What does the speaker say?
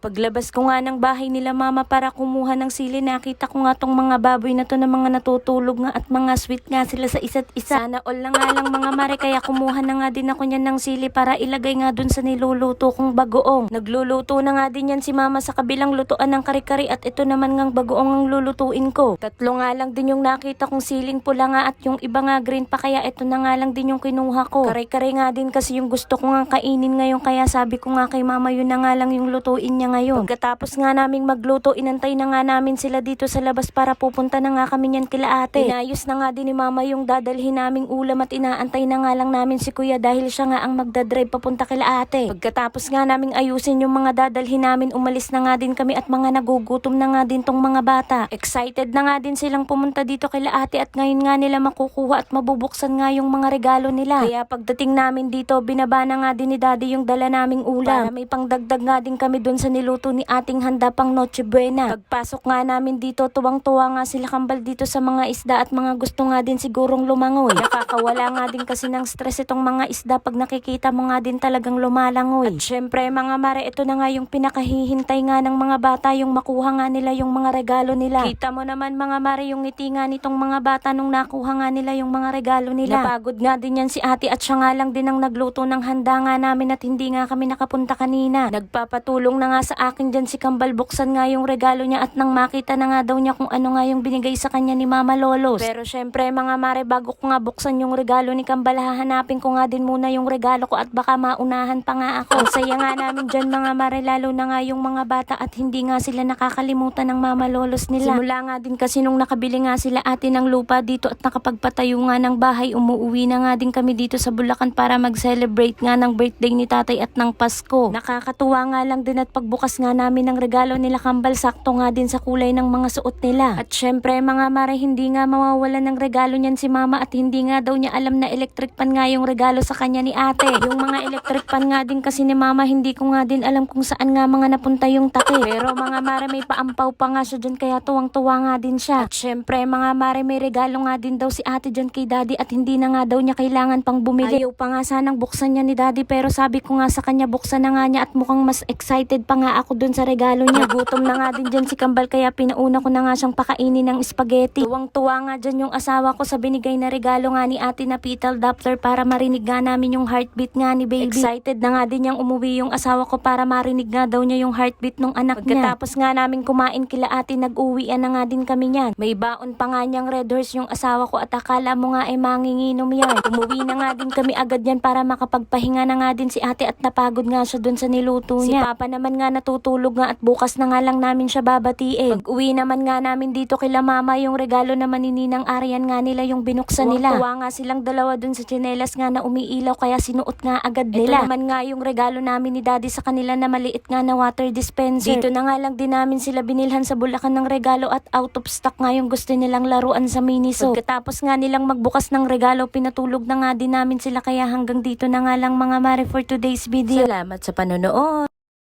Paglabas ko nga ng bahay nila mama para kumuha ng sili, nakita ko nga tong mga baboy na to na mga natutulog nga at mga sweet nga sila sa isa't isa. Sana all na nga lang mga mare, kaya kumuha na nga din ako niyan ng sili para ilagay nga dun sa niluluto kong bagoong. Nagluluto na nga din yan si mama sa kabilang lutuan ng kari-kari at ito naman ngang bagoong ang lulutuin ko. Tatlo nga lang din yung nakita kong siling pula nga at yung iba nga green pa kaya ito na nga lang din yung kinuha ko. Kare-kare nga din kasi yung gusto ko nga kainin ngayon kaya sabi ko nga kay mama yun na nga lang yung lutuin niya ngayon. Pagkatapos nga naming magluto, inantay na nga namin sila dito sa labas para pupunta na nga kami niyan kila ate. Inayos na nga din ni mama yung dadalhin naming ulam at inaantay na nga lang namin si kuya dahil siya nga ang magdadrive papunta kila ate. Pagkatapos nga naming ayusin yung mga dadalhin namin, umalis na nga din kami at mga nagugutom na nga din tong mga bata. Excited na nga din silang pumunta dito kila ate at ngayon nga nila makukuha at mabubuksan nga yung mga regalo nila. Kaya pagdating namin dito, binaba na nga din ni daddy yung dala naming ulam. Para may pangdagdag nga din kami dun sa niluto ni ating handa pang Noche Buena. Pagpasok nga namin dito, tuwang-tuwa nga sila kambal dito sa mga isda at mga gusto nga din sigurong lumangoy. Nakakawala nga din kasi ng stress itong mga isda pag nakikita mo nga din talagang lumalangoy. At syempre mga mare, ito na nga yung pinakahihintay nga ng mga bata yung makuha nga nila yung mga regalo nila. Kita mo naman mga mare yung ngiti nga nitong mga bata nung nakuha nga nila yung mga regalo nila. Napagod nga din yan si ate at siya nga lang din ang nagluto ng handa nga namin at hindi nga kami nakapunta kanina. Nagpapatulong na nga sa akin dyan si Kambal buksan nga yung regalo niya at nang makita na nga daw niya kung ano nga yung binigay sa kanya ni Mama Lolos. Pero syempre mga mare bago ko nga buksan yung regalo ni Kambal hahanapin ko nga din muna yung regalo ko at baka maunahan pa nga ako. Saya nga namin dyan mga mare lalo na nga yung mga bata at hindi nga sila nakakalimutan ng Mama Lolos nila. Simula nga din kasi nung nakabili nga sila ate ng lupa dito at nakapagpatayo nga ng bahay, umuwi na nga din kami dito sa Bulacan para mag-celebrate nga ng birthday ni tatay at ng Pasko. Nakakatuwa nga lang din at pagbukas nga namin ng regalo nila kambal, sakto nga din sa kulay ng mga suot nila. At syempre mga mare, hindi nga mawawalan ng regalo niyan si mama at hindi nga daw niya alam na electric pan nga yung regalo sa kanya ni ate. Yung mga electric pan nga din kasi ni mama, hindi ko nga din alam kung saan nga mga napunta yung take. Pero mga mare, may paampaw pa nga siya dyan kaya tuwang-tuwa nga din siya. At syempre mga mare, may regalo nga din daw si ate dyan kay daddy at hindi na nga daw niya kailangan pang bumili. Ayaw pa nga sanang buksan niya ni daddy pero sabi ko nga sa kanya buksan na nga niya at mukhang mas excited pa nga ako dun sa regalo niya. Gutom na nga din dyan si Kambal kaya pinauna ko na nga siyang pakainin ng spaghetti. Tuwang-tuwa nga dyan yung asawa ko sa binigay na regalo nga ni ate na fetal Doppler para marinig nga namin yung heartbeat nga ni baby. Excited na nga din niyang umuwi yung asawa ko para marinig nga daw niya yung heartbeat ng anak niya. Pagkatapos nga namin kumain kila ate nag-uwian na nga din kami niyan. May baon pa nga niyang red horse yung asawa ko at akala mo nga ay manginginom yan. Umuwi na nga din kami agad yan para makapagpahinga na nga din si ate at napagod nga siya dun sa niluto niya. Si papa naman nga natutulog nga at bukas na nga lang namin siya babatiin. Pag uwi naman nga namin dito kila mama yung regalo naman ni Ninang Arian nga nila yung binuksan nila. Tuwa nga silang dalawa dun sa tsinelas nga na umiilaw kaya sinuot nga agad nila. Ito naman nga yung regalo namin ni daddy sa kanila na maliit nga na water dispenser. Dito na nga lang din namin sila binilhan sa Bulacan ng regalo at out of stock nga yung gusto nilang laruan sa Miniso. Pagkatapos nga nilang magbukas ng regalo, pinatulog na nga din namin sila kaya hanggang dito na nga lang mga mare for today's video. Salamat sa panonood.